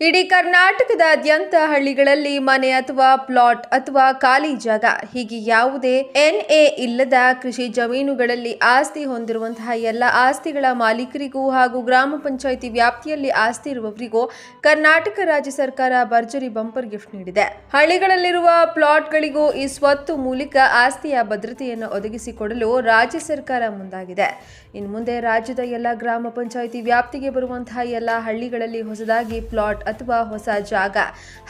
ಇಡೀ ಕರ್ನಾಟಕದಾದ್ಯಂತ ಹಳ್ಳಿಗಳಲ್ಲಿ ಮನೆ ಅಥವಾ ಪ್ಲಾಟ್ ಅಥವಾ ಖಾಲಿ ಜಾಗ, ಹೀಗೆ ಯಾವುದೇ ಎನ್ಎ ಇಲ್ಲದ ಕೃಷಿ ಜಮೀನುಗಳಲ್ಲಿ ಆಸ್ತಿ ಹೊಂದಿರುವಂತಹ ಎಲ್ಲ ಆಸ್ತಿಗಳ ಮಾಲೀಕರಿಗೂ ಹಾಗೂ ಗ್ರಾಮ ಪಂಚಾಯಿತಿ ವ್ಯಾಪ್ತಿಯಲ್ಲಿ ಆಸ್ತಿ ಇರುವವರಿಗೂ ಕರ್ನಾಟಕ ರಾಜ್ಯ ಸರ್ಕಾರ ಭರ್ಜರಿ ಬಂಪರ್ ಗಿಫ್ಟ್ ನೀಡಿದೆ. ಹಳ್ಳಿಗಳಲ್ಲಿರುವ ಪ್ಲಾಟ್ಗಳಿಗೂ ಈ ಸ್ವತ್ತು ಮೂಲಕ ಆಸ್ತಿಯ ಭದ್ರತೆಯನ್ನು ಒದಗಿಸಿಕೊಡಲು ರಾಜ್ಯ ಸರ್ಕಾರ ಮುಂದಾಗಿದೆ. ಇನ್ನು ಮುಂದೆ ರಾಜ್ಯದ ಎಲ್ಲ ಗ್ರಾಮ ಪಂಚಾಯಿತಿ ವ್ಯಾಪ್ತಿಗೆ ಬರುವಂತಹ ಎಲ್ಲ ಹಳ್ಳಿಗಳಲ್ಲಿ ಹೊಸದಾಗಿ ಪ್ಲಾಟ್ ಅಥವಾ ಹೊಸ ಜಾಗ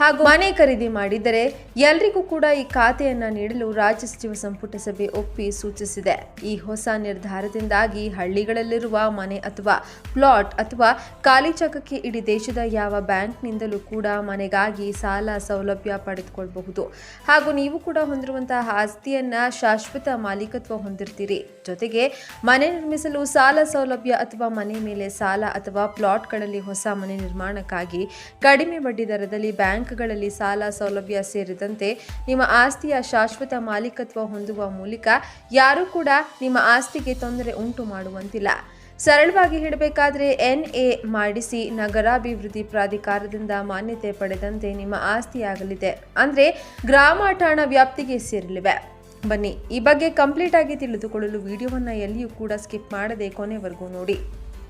ಹಾಗೂ ಮನೆ ಖರೀದಿ ಮಾಡಿದರೆ ಎಲ್ರಿಗೂ ಕೂಡ ಈ ಖಾತೆಯನ್ನ ನೀಡಲು ರಾಜ್ಯ ಸಚಿವ ಸಂಪುಟ ಸಭೆ ಒಪ್ಪಿ ಸೂಚಿಸಿದೆ. ಈ ಹೊಸ ನಿರ್ಧಾರದಿಂದಾಗಿ ಹಳ್ಳಿಗಳಲ್ಲಿರುವ ಮನೆ ಅಥವಾ ಪ್ಲಾಟ್ ಅಥವಾ ಖಾಲಿ ಜಾಗಕ್ಕೆ ಇಡೀ ದೇಶದ ಯಾವ ಬ್ಯಾಂಕ್ನಿಂದಲೂ ಕೂಡ ಮನೆಗಾಗಿ ಸಾಲ ಸೌಲಭ್ಯ ಪಡೆದುಕೊಳ್ಳಬಹುದು ಹಾಗೂ ನೀವು ಕೂಡ ಹೊಂದಿರುವಂತಹ ಆಸ್ತಿಯನ್ನ ಶಾಶ್ವತ ಮಾಲೀಕತ್ವ ಹೊಂದಿರ್ತೀರಿ. ಜೊತೆಗೆ ಮನೆ ನಿರ್ಮಿಸಲು ಸಾಲ ಸೌಲಭ್ಯ ಅಥವಾ ಮನೆ ಮೇಲೆ ಸಾಲ ಅಥವಾ ಪ್ಲಾಟ್ಗಳಲ್ಲಿ ಹೊಸ ಮನೆ ನಿರ್ಮಾಣಕ್ಕಾಗಿ ಕಡಿಮೆ ಬಡ್ಡಿ ದರದಲ್ಲಿ ಬ್ಯಾಂಕ್ಗಳಲ್ಲಿ ಸಾಲ ಸೌಲಭ್ಯ ಸೇರಿದಂತೆ ನಿಮ್ಮ ಆಸ್ತಿಯ ಶಾಶ್ವತ ಮಾಲೀಕತ್ವ ಹೊಂದುವ ಮೂಲಕ ಯಾರೂ ಕೂಡ ನಿಮ್ಮ ಆಸ್ತಿಗೆ ತೊಂದರೆ ಉಂಟು ಮಾಡುವಂತಿಲ್ಲ. ಸರಳವಾಗಿ ಹೇಳಬೇಕಾದ್ರೆ ಎನ್ ಎ ಮಾಡಿಸಿ ನಗರಾಭಿವೃದ್ಧಿ ಪ್ರಾಧಿಕಾರದಿಂದ ಮಾನ್ಯತೆ ಪಡೆದಂತೆ ನಿಮ್ಮ ಆಸ್ತಿಯಾಗಲಿದೆ. ಅಂದರೆ ಗ್ರಾಮ ಠಾಣ ವ್ಯಾಪ್ತಿಗೆ ಸೇರಲಿವೆ. ಬನ್ನಿ, ಈ ಬಗ್ಗೆ ಕಂಪ್ಲೀಟ್ ಆಗಿ ತಿಳಿದುಕೊಳ್ಳಲು ವಿಡಿಯೋವನ್ನು ಎಲ್ಲಿಯೂ ಕೂಡ ಸ್ಕಿಪ್ ಮಾಡದೆ ಕೊನೆವರೆಗೂ ನೋಡಿ.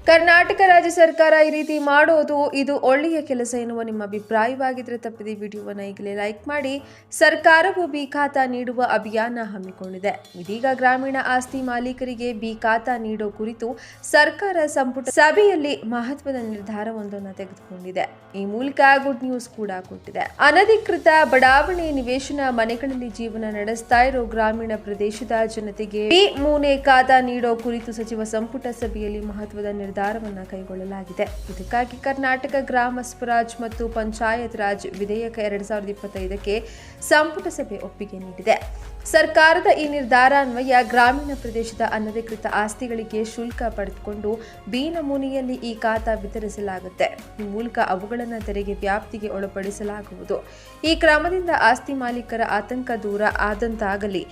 ಕರ್ನಾಟಕ ರಾಜ್ಯ ಸರ್ಕಾರ ಈ ರೀತಿ ಮಾಡೋದು ಇದು ಒಳ್ಳೆಯ ಕೆಲಸ ಎನ್ನುವ ನಿಮ್ಮ ಅಭಿಪ್ರಾಯವಾಗಿದ್ದರೆ ತಪ್ಪದೆ. ವಿಡಿಯೋವನ್ನು ಈಗಲೇ ಲೈಕ್ ಮಾಡಿ, ಸರ್ಕಾರವು ಬಿ ಖಾತಾ ನೀಡುವ ಅಭಿಯಾನ ಹಮ್ಮಿಕೊಂಡಿದೆ. ಇದೀಗ ಗ್ರಾಮೀಣ ಆಸ್ತಿ ಮಾಲೀಕರಿಗೆ ಬಿ ಖಾತಾ ನೀಡೋ ಕುರಿತು ಸರ್ಕಾರ ಸಂಪುಟ ಸಭೆಯಲ್ಲಿ ಮಹತ್ವದ ನಿರ್ಧಾರವೊಂದನ್ನು ತೆಗೆದುಕೊಂಡಿದೆ. ಈ ಮೂಲಕ ಗುಡ್ ನ್ಯೂಸ್ ಕೂಡ ಕೊಟ್ಟಿದೆ. ಅನಧಿಕೃತ ಬಡಾವಣೆ ನಿವೇಶನ ಮನೆಗಳಲ್ಲಿ ಜೀವನ ನಡೆಸ್ತಾ ಇರೋ ಗ್ರಾಮೀಣ ಪ್ರದೇಶದ ಜನತೆಗೆ ಬಿ ಮೂನೆ ಖಾತಾ ನೀಡೋ ಕುರಿತು ಸಚಿವ ಸಂಪುಟ ಸಭೆಯಲ್ಲಿ ಮಹತ್ವದ ನಿರ್ಧಾರವನ್ನ ಕೈಗೊಳ್ಳಲಾಗಿದೆ. ಇದಕ್ಕಾಗಿ ಕರ್ನಾಟಕ ಗ್ರಾಮ ಸ್ವರಾಜ್ ಮತ್ತು ಪಂಚಾಯತ್ ರಾಜ್ ವಿಧೇಯಕ ಎರಡು ಸಾವಿರದ ಇಪ್ಪತ್ತೈದಕ್ಕೆ ಸಂಪುಟ ಸಭೆ ಒಪ್ಪಿಗೆ ನೀಡಿದೆ. ಸರ್ಕಾರದ ಈ ನಿರ್ಧಾರ ಅನ್ವಯ ಗ್ರಾಮೀಣ ಪ್ರದೇಶದ ಅನಧಿಕೃತ ಆಸ್ತಿಗಳಿಗೆ ಶುಲ್ಕ ಪಡೆದುಕೊಂಡು ಬಿ ನಮೂನೆಯಲ್ಲಿ ಈ ಖಾತಾ ವಿತರಿಸಲಾಗುತ್ತೆ. ಈ ಮೂಲಕ ಅವುಗಳನ್ನು ತೆರಿಗೆ ವ್ಯಾಪ್ತಿಗೆ ಒಳಪಡಿಸಲಾಗುವುದು. ಈ ಕ್ರಮದಿಂದ ಆಸ್ತಿ ಮಾಲೀಕರ ಆತಂಕ ದೂರ ಆದಂತಾಗಲಿ.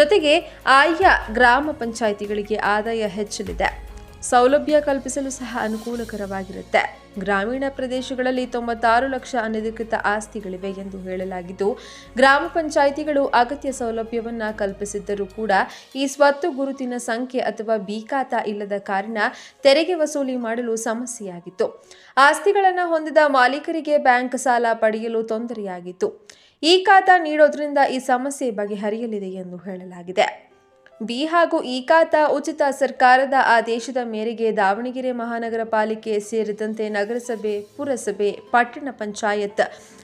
ಜೊತೆಗೆ ಆಯಾ ಗ್ರಾಮ ಪಂಚಾಯಿತಿಗಳಿಗೆ ಆದಾಯ ಹೆಚ್ಚಲಿದೆ. ಸೌಲಭ್ಯ ಕಲ್ಪಿಸಲು ಸಹ ಅನುಕೂಲಕರವಾಗಿರುತ್ತೆ. ಗ್ರಾಮೀಣ ಪ್ರದೇಶಗಳಲ್ಲಿ ತೊಂಬತ್ತಾರು ಲಕ್ಷ ಅನಧಿಕೃತ ಆಸ್ತಿಗಳಿವೆ ಎಂದು ಹೇಳಲಾಗಿದ್ದು, ಗ್ರಾಮ ಪಂಚಾಯಿತಿಗಳು ಅಗತ್ಯ ಸೌಲಭ್ಯವನ್ನು ಕಲ್ಪಿಸಿದ್ದರೂ ಕೂಡ ಈ ಸ್ವತ್ತು ಗುರುತಿನ ಸಂಖ್ಯೆ ಅಥವಾ ಬೀಕಾತ ಇಲ್ಲದ ಕಾರಣ ತೆರಿಗೆ ವಸೂಲಿ ಮಾಡಲು ಸಮಸ್ಯೆಯಾಗಿತ್ತು. ಆಸ್ತಿಗಳನ್ನು ಹೊಂದಿದ ಮಾಲೀಕರಿಗೆ ಬ್ಯಾಂಕ್ ಸಾಲ ಪಡೆಯಲು ತೊಂದರೆಯಾಗಿತ್ತು. ಈ ಖಾತಾ ನೀಡೋದ್ರಿಂದ ಈ ಸಮಸ್ಯೆ ಬಗೆಹರಿಯಲಿದೆ ಎಂದು ಹೇಳಲಾಗಿದೆ. ಬಿ ಹಾಗೂ ಈ ಖಾತಾ ಉಚಿತ ಸರ್ಕಾರದ ಆದೇಶದ ಮೇರೆಗೆ ದಾವಣಗೆರೆ ಮಹಾನಗರ ಪಾಲಿಕೆ ಸೇರಿದಂತೆ ನಗರಸಭೆ, ಪುರಸಭೆ, ಪಟ್ಟಣ ಪಂಚಾಯತ್,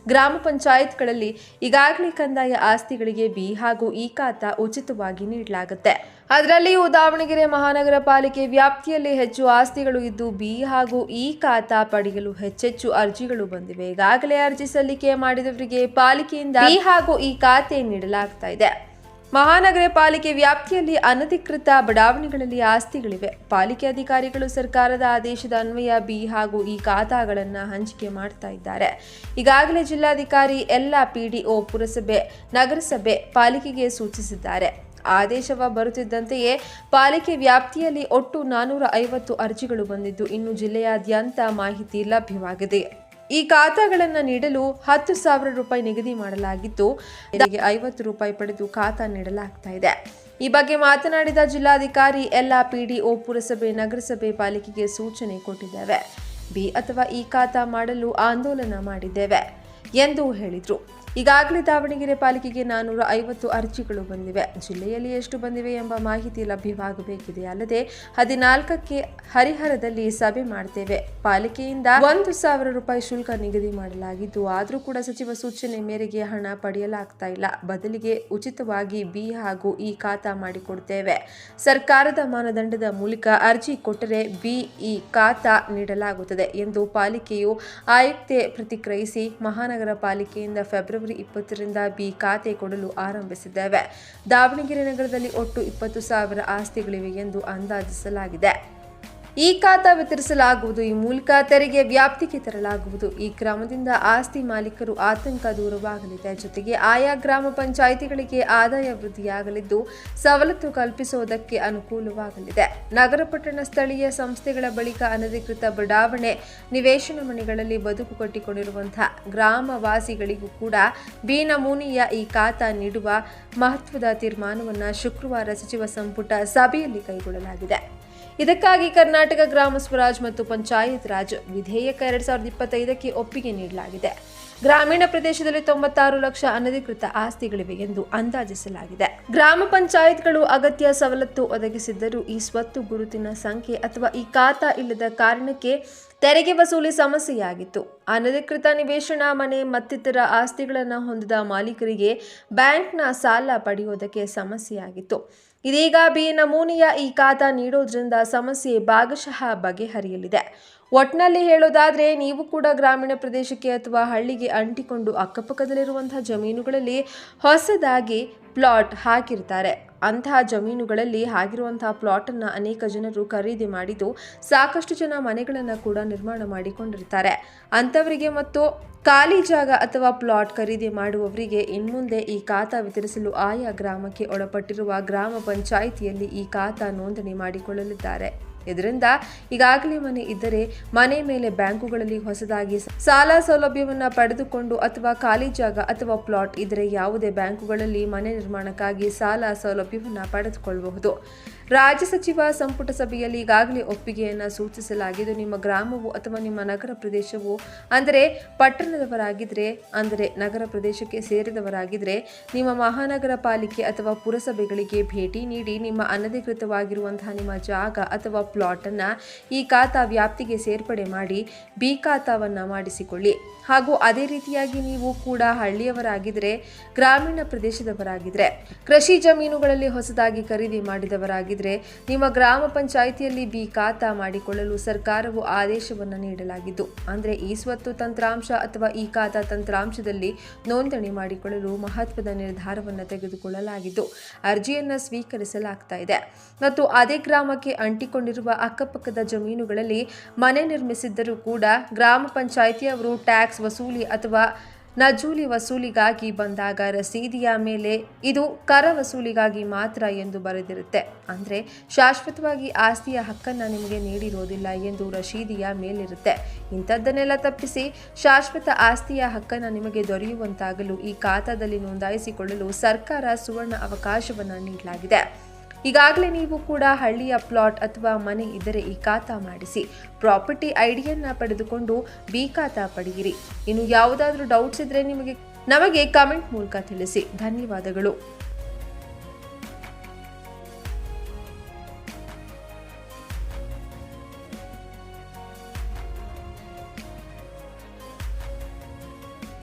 ಗ್ರಾಮ ಪಂಚಾಯತ್ಗಳಲ್ಲಿ ಈಗಾಗಲೇ ಕಂದಾಯ ಆಸ್ತಿಗಳಿಗೆ ಬಿ ಹಾಗೂ ಈ ಖಾತ ಉಚಿತವಾಗಿ ನೀಡಲಾಗುತ್ತೆ. ಅದರಲ್ಲಿಯೂ ದಾವಣಗೆರೆ ಮಹಾನಗರ ಪಾಲಿಕೆ ವ್ಯಾಪ್ತಿಯಲ್ಲಿ ಹೆಚ್ಚು ಆಸ್ತಿಗಳು ಇದ್ದು ಬಿ ಹಾಗೂ ಈ ಖಾತಾ ಪಡೆಯಲು ಹೆಚ್ಚೆಚ್ಚು ಅರ್ಜಿಗಳು ಬಂದಿವೆ. ಈಗಾಗಲೇ ಅರ್ಜಿ ಸಲ್ಲಿಕೆ ಮಾಡಿದವರಿಗೆ ಪಾಲಿಕೆಯಿಂದ ಬಿ ಹಾಗೂ ಈ ಖಾತೆ ನೀಡಲಾಗ್ತಾ ಇದೆ. ಮಹಾನಗರ ಪಾಲಿಕೆ ವ್ಯಾಪ್ತಿಯಲ್ಲಿ ಅನಧಿಕೃತ ಬಡಾವಣೆಗಳಲ್ಲಿ ಆಸ್ತಿಗಳಿವೆ. ಪಾಲಿಕೆ ಅಧಿಕಾರಿಗಳು ಸರ್ಕಾರದ ಆದೇಶದ ಅನ್ವಯ ಬಿ ಹಾಗೂ ಈ ಖಾತಾಗಳನ್ನು ಹಂಚಿಕೆ ಮಾಡ್ತಾ ಇದ್ದಾರೆ. ಈಗಾಗಲೇ ಜಿಲ್ಲಾಧಿಕಾರಿ ಎಲ್ಲ ಪಿಡಿಒ ಪುರಸಭೆ, ನಗರಸಭೆ ಪಾಲಿಕೆಗೆ ಸೂಚಿಸಿದ್ದಾರೆ. ಆದೇಶವ ಬರುತ್ತಿದ್ದಂತೆಯೇ ಪಾಲಿಕೆ ವ್ಯಾಪ್ತಿಯಲ್ಲಿ ಒಟ್ಟು ನಾನೂರ ಐವತ್ತು ಅರ್ಜಿಗಳು ಬಂದಿದ್ದು, ಇನ್ನು ಜಿಲ್ಲೆಯಾದ್ಯಂತ ಮಾಹಿತಿ ಲಭ್ಯವಾಗಿದೆ. ಈ ಖಾತಾಗಳನ್ನು ನೀಡಲು ಹತ್ತು ಸಾವಿರ ರೂಪಾಯಿ ನಿಗದಿ ಮಾಡಲಾಗಿದ್ದು, ಇದಕ್ಕೆ ಐವತ್ತು ರೂಪಾಯಿ ಪಡೆದು ಖಾತಾ ನೀಡಲಾಗ್ತಾ ಇದೆ. ಈ ಬಗ್ಗೆ ಮಾತನಾಡಿದ ಜಿಲ್ಲಾಧಿಕಾರಿ, ಎಲ್ಲ ಪಿಡಿಒ ಪುರಸಭೆ, ನಗರಸಭೆ ಪಾಲಿಕೆಗೆ ಸೂಚನೆ ಕೊಟ್ಟಿದ್ದೇವೆ. ಬಿ ಅಥವಾ ಈ ಖಾತಾ ಮಾಡಲು ಆಂದೋಲನ ಮಾಡಿದ್ದೇವೆ ಎಂದು ಹೇಳಿದರು. ಈಗಾಗಲೇ ದಾವಣಗೆರೆ ಪಾಲಿಕೆಗೆ ನಾನ್ನೂರ ಐವತ್ತು ಅರ್ಜಿಗಳು ಬಂದಿವೆ. ಜಿಲ್ಲೆಯಲ್ಲಿ ಎಷ್ಟು ಬಂದಿವೆ ಎಂಬ ಮಾಹಿತಿ ಲಭ್ಯವಾಗಬೇಕಿದೆ. ಅಲ್ಲದೆ ಹದಿನಾಲ್ಕಕ್ಕೆ ಹರಿಹರದಲ್ಲಿ ಸಭೆ ಮಾಡ್ತೇವೆ. ಪಾಲಿಕೆಯಿಂದ ಒಂದು ಸಾವಿರ ರೂಪಾಯಿ ಶುಲ್ಕ ನಿಗದಿ ಮಾಡಲಾಗಿದ್ದು, ಆದರೂ ಕೂಡ ಸಚಿವ ಸೂಚನೆ ಮೇರೆಗೆ ಹಣ ಪಡೆಯಲಾಗ್ತಾ ಇಲ್ಲ. ಬದಲಿಗೆ ಉಚಿತವಾಗಿ ಬಿ ಹಾಗೂ ಇ ಖಾತಾ ಮಾಡಿಕೊಡ್ತೇವೆ. ಸರ್ಕಾರದ ಮಾನದಂಡದ ಮೂಲಕ ಅರ್ಜಿ ಕೊಟ್ಟರೆ ಬಿ ಈ ಖಾತಾ ನೀಡಲಾಗುತ್ತದೆ ಎಂದು ಪಾಲಿಕೆಯು ಆಯುಕ್ತೆ ಪ್ರತಿಕ್ರಿಯಿಸಿ, ಮಹಾನಗರ ಪಾಲಿಕೆಯಿಂದ ಫೆಬ್ರವರಿ ಇಪ್ಪತ್ತರಿಂದ ಬಿ ಖಾತೆ ಕೊಡಲು ಆರಂಭಿಸಿದ್ದೇವೆ. ದಾವಣಗೆರೆ ನಗರದಲ್ಲಿ ಒಟ್ಟು ಇಪ್ಪತ್ತು ಸಾವಿರ ಆಸ್ತಿಗಳಿವೆ ಎಂದು ಅಂದಾಜಿಸಲಾಗಿದೆ. ಈ ಖಾತಾ ವಿತರಿಸಲಾಗುವುದು. ಈ ಮೂಲಕ ತೆರಿಗೆ ವ್ಯಾಪ್ತಿಗೆ ತರಲಾಗುವುದು. ಈ ಕ್ರಮದಿಂದ ಆಸ್ತಿ ಮಾಲೀಕರು ಆತಂಕ ದೂರವಾಗಲಿದೆ. ಜೊತೆಗೆ ಆಯಾ ಗ್ರಾಮ ಪಂಚಾಯಿತಿಗಳಿಗೆ ಆದಾಯ ವೃದ್ಧಿಯಾಗಲಿದ್ದು, ಸವಲತ್ತು ಕಲ್ಪಿಸುವುದಕ್ಕೆ ಅನುಕೂಲವಾಗಲಿದೆ. ನಗರ ಪಟ್ಟಣ ಸ್ಥಳೀಯ ಸಂಸ್ಥೆಗಳ ಬಳಿಕ ಅನಧಿಕೃತ ಬಡಾವಣೆ ನಿವೇಶನ ಮನೆಗಳಲ್ಲಿ ಬದುಕು ಕಟ್ಟಿಕೊಂಡಿರುವಂತಹ ಗ್ರಾಮವಾಸಿಗಳಿಗೂ ಕೂಡ ಬೀನಮೂನಿಯ ನಮೂನೆಯ ಈ ಖಾತಾ ನೀಡುವ ಮಹತ್ವದ ತೀರ್ಮಾನವನ್ನು ಶುಕ್ರವಾರ ಸಚಿವ ಸಂಪುಟ ಸಭೆಯಲ್ಲಿ ಕೈಗೊಳ್ಳಲಾಗಿದೆ. ಇದಕ್ಕಾಗಿ ಕರ್ನಾಟಕ ಗ್ರಾಮ ಸ್ವರಾಜ್ ಮತ್ತು ಪಂಚಾಯತ್ ರಾಜ್ ವಿಧೇಯಕ ಎರಡ್ ಸಾವಿರದ ಇಪ್ಪತ್ತೈದಕ್ಕೆ ಒಪ್ಪಿಗೆ ನೀಡಲಾಗಿದೆ. ಗ್ರಾಮೀಣ ಪ್ರದೇಶದಲ್ಲಿ ತೊಂಬತ್ತಾರು ಲಕ್ಷ ಅನಧಿಕೃತ ಆಸ್ತಿಗಳಿವೆ ಎಂದು ಅಂದಾಜಿಸಲಾಗಿದೆ. ಗ್ರಾಮ ಪಂಚಾಯತ್ಗಳು ಅಗತ್ಯ ಸವಲತ್ತು ಒದಗಿಸಿದ್ದರೂ ಈ ಸ್ವತ್ತು ಗುರುತಿನ ಸಂಖ್ಯೆ ಅಥವಾ ಈ ಖಾತಾ ಇಲ್ಲದ ಕಾರಣಕ್ಕೆ ತೆರಿಗೆ ವಸೂಲಿ ಸಮಸ್ಯೆಯಾಗಿತ್ತು. ಅನಧಿಕೃತ ನಿವೇಶನ ಮನೆ ಮತ್ತಿತರ ಆಸ್ತಿಗಳನ್ನು ಹೊಂದಿದ ಮಾಲೀಕರಿಗೆ ಬ್ಯಾಂಕ್ನ ಸಾಲ ಪಡೆಯುವುದಕ್ಕೆ ಸಮಸ್ಯೆಯಾಗಿತ್ತು. ಇದೀಗ ಬಿ ನಮೂನೆಯ ಈ ಖಾತಾ ನೀಡೋದ್ರಿಂದ ಸಮಸ್ಯೆ ಭಾಗಶಃ ಬಗೆಹರಿಯಲಿದೆ. ಒಟ್ನಲ್ಲಿ ಹೇಳೋದಾದ್ರೆ ನೀವು ಕೂಡ ಗ್ರಾಮೀಣ ಪ್ರದೇಶಕ್ಕೆ ಅಥವಾ ಹಳ್ಳಿಗೆ ಅಂಟಿಕೊಂಡು ಅಕ್ಕಪಕ್ಕದಲ್ಲಿರುವಂತಹ ಜಮೀನುಗಳಲ್ಲಿ ಹೊಸದಾಗಿ ಪ್ಲಾಟ್ ಹಾಕಿರ್ತಾರೆ. ಅಂತಹ ಜಮೀನುಗಳಲ್ಲಿ ಆಗಿರುವಂತಹ ಪ್ಲಾಟನ್ನು ಅನೇಕ ಜನರು ಖರೀದಿ ಮಾಡಿದ್ದು ಸಾಕಷ್ಟು ಜನ ಮನೆಗಳನ್ನು ಕೂಡ ನಿರ್ಮಾಣ ಮಾಡಿಕೊಂಡಿರ್ತಾರೆ. ಅಂಥವರಿಗೆ ಮತ್ತು ಖಾಲಿ ಜಾಗ ಅಥವಾ ಪ್ಲಾಟ್ ಖರೀದಿ ಮಾಡುವವರಿಗೆ ಇನ್ಮುಂದೆ ಈ ಖಾತಾ ವಿತರಿಸಲು ಆಯಾ ಗ್ರಾಮಕ್ಕೆ ಒಳಪಟ್ಟಿರುವ ಗ್ರಾಮ ಪಂಚಾಯಿತಿಯಲ್ಲಿ ಈ ಖಾತಾ ನೋಂದಣಿ ಮಾಡಿಕೊಳ್ಳಲಿದ್ದಾರೆ. ಇದರಿಂದ ಈಗಾಗಲೇ ಮನೆ ಇದ್ದರೆ ಮನೆ ಮೇಲೆ ಬ್ಯಾಂಕುಗಳಲ್ಲಿ ಹೊಸದಾಗಿ ಸಾಲ ಸೌಲಭ್ಯವನ್ನು ಪಡೆದುಕೊಂಡು ಅಥವಾ ಖಾಲಿ ಜಾಗ ಅಥವಾ ಪ್ಲಾಟ್ ಇದ್ದರೆ ಯಾವುದೇ ಬ್ಯಾಂಕುಗಳಲ್ಲಿ ಮನೆ ನಿರ್ಮಾಣಕ್ಕಾಗಿ ಸಾಲ ಸೌಲಭ್ಯವನ್ನು ಪಡೆದುಕೊಳ್ಳಬಹುದು. ರಾಜ್ಯ ಸಚಿವ ಸಂಪುಟ ಸಭೆಯಲ್ಲಿ ಈಗಾಗಲೇ ಒಪ್ಪಿಗೆಯನ್ನು ಸೂಚಿಸಲಾಗಿದ್ದು, ನಿಮ್ಮ ಗ್ರಾಮವು ಅಥವಾ ನಿಮ್ಮ ನಗರ ಪ್ರದೇಶವು ಅಂದರೆ ಪಟ್ಟಣದವರಾಗಿದ್ದರೆ ಅಂದರೆ ನಗರ ಪ್ರದೇಶಕ್ಕೆ ಸೇರಿದವರಾಗಿದ್ದರೆ ನಿಮ್ಮ ಮಹಾನಗರ ಪಾಲಿಕೆ ಅಥವಾ ಪುರಸಭೆಗಳಿಗೆ ಭೇಟಿ ನೀಡಿ ನಿಮ್ಮ ಅನಧಿಕೃತವಾಗಿರುವಂತಹ ನಿಮ್ಮ ಜಾಗ ಅಥವಾ ಪ್ಲಾಟನ್ನು ಈ ಖಾತಾ ವ್ಯಾಪ್ತಿಗೆ ಸೇರ್ಪಡೆ ಮಾಡಿ, ಬಿ ಖಾತಾವನ್ನು ಮಾಡಿಸಿಕೊಳ್ಳಿ. ಹಾಗೂ ಅದೇ ರೀತಿಯಾಗಿ ನೀವು ಕೂಡ ಹಳ್ಳಿಯವರಾಗಿದ್ದರೆ ಗ್ರಾಮೀಣ ಪ್ರದೇಶದವರಾಗಿದ್ದರೆ ಕೃಷಿ ಜಮೀನುಗಳಲ್ಲಿ ಹೊಸದಾಗಿ ಖರೀದಿ ಮಾಡಿದವರಾಗಿದ್ದರೆ ನಿಮ್ಮ ಗ್ರಾಮ ಪಂಚಾಯಿತಿಯಲ್ಲಿ ಬಿ ಖಾತಾ ಮಾಡಿಕೊಳ್ಳಲು ಸರ್ಕಾರವು ಆದೇಶವನ್ನು ನೀಡಲಾಗಿದ್ದು, ಅಂದರೆ ಈ ಸ್ವತ್ತು ತಂತ್ರಾಂಶ ಅಥವಾ ಈ ಖಾತಾ ತಂತ್ರಾಂಶದಲ್ಲಿ ನೋಂದಣಿ ಮಾಡಿಕೊಳ್ಳಲು ಮಹತ್ವದ ನಿರ್ಧಾರವನ್ನು ತೆಗೆದುಕೊಳ್ಳಲಾಗಿದ್ದು, ಅರ್ಜಿಯನ್ನು ಸ್ವೀಕರಿಸಲಾಗ್ತಾ ಇದೆ. ಮತ್ತು ಅದೇ ಗ್ರಾಮಕ್ಕೆ ಅಂಟಿಕೊಂಡಿರುವ ಅಕ್ಕಪಕ್ಕದ ಜಮೀನುಗಳಲ್ಲಿ ಮನೆ ನಿರ್ಮಿಸಿದ್ದರೂ ಕೂಡ ಗ್ರಾಮ ಪಂಚಾಯಿತಿಯವರು ಟ್ಯಾಕ್ಸ್ ವಸೂಲಿ ಅಥವಾ ನಜೂಲಿ ವಸೂಲಿಗಾಗಿ ಬಂದಾಗ ರಸೀದಿಯ ಮೇಲೆ ಇದು ಕರ ವಸೂಲಿಗಾಗಿ ಮಾತ್ರ ಎಂದು ಬರೆದಿರುತ್ತೆ. ಅಂದರೆ ಶಾಶ್ವತವಾಗಿ ಆಸ್ತಿಯ ಹಕ್ಕನ್ನು ನಿಮಗೆ ನೀಡಿರೋದಿಲ್ಲ ಎಂದು ರಶೀದಿಯ ಮೇಲಿರುತ್ತೆ. ಇಂಥದ್ದನ್ನೆಲ್ಲ ತಪ್ಪಿಸಿ ಶಾಶ್ವತ ಆಸ್ತಿಯ ಹಕ್ಕನ್ನು ನಿಮಗೆ ದೊರೆಯುವಂತಾಗಲು ಈ ಖಾತಾದಲ್ಲಿ ನೋಂದಾಯಿಸಿಕೊಳ್ಳಲು ಸರ್ಕಾರ ಸುವರ್ಣ ಅವಕಾಶವನ್ನು ನೀಡಲಾಗಿದೆ. ಈಗಾಗಲೇ ನೀವು ಕೂಡ ಹಳ್ಳಿಯ ಪ್ಲಾಟ್ ಅಥವಾ ಮನೆ ಇದ್ದರೆ ಈ ಖಾತಾ ಮಾಡಿಸಿ. ಪ್ರಾಪರ್ಟಿ ಐಡಿಯನ್ನು ಪಡೆದುಕೊಂಡು ಬಿ ಖಾತಾ ಪಡೆಯಿರಿ. ಇನ್ನು ಯಾವುದಾದ್ರೂ ಡೌಟ್ಸ್ ಇದ್ದರೆ ನಿಮಗೆ, ನಮಗೆ ಕಮೆಂಟ್ ಮೂಲಕ ತಿಳಿಸಿ. ಧನ್ಯವಾದಗಳು.